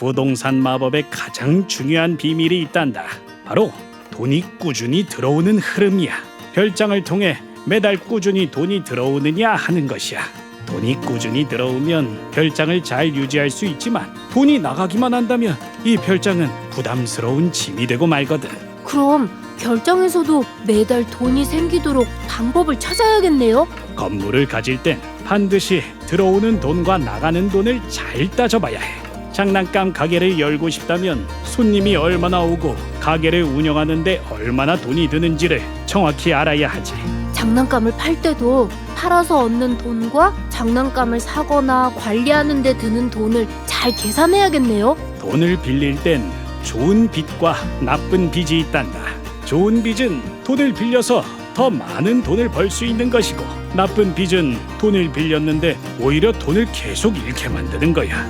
부동산 마법의 가장 중요한 비밀이 있단다. 바로 돈이 꾸준히 들어오는 흐름이야. 별장을 통해 매달 꾸준히 돈이 들어오느냐 하는 것이야. 돈이 꾸준히 들어오면 별장을 잘 유지할 수 있지만 돈이 나가기만 한다면 이 별장은 부담스러운 짐이 되고 말거든. 그럼 결정에서도 매달 돈이 생기도록 방법을 찾아야겠네요. 건물을 가질 땐 반드시 들어오는 돈과 나가는 돈을 잘 따져봐야 해. 장난감 가게를 열고 싶다면 손님이 얼마나 오고 가게를 운영하는데 얼마나 돈이 드는지를 정확히 알아야 하지. 장난감을 팔 때도 팔아서 얻는 돈과 장난감을 사거나 관리하는 데 드는 돈을 잘 계산해야겠네요. 돈을 빌릴 땐 좋은 빚과 나쁜 빚이 있단다. 좋은 빚은 돈을 빌려서 더 많은 돈을 벌 수 있는 것이고 나쁜 빚은 돈을 빌렸는데 오히려 돈을 계속 잃게 만드는 거야.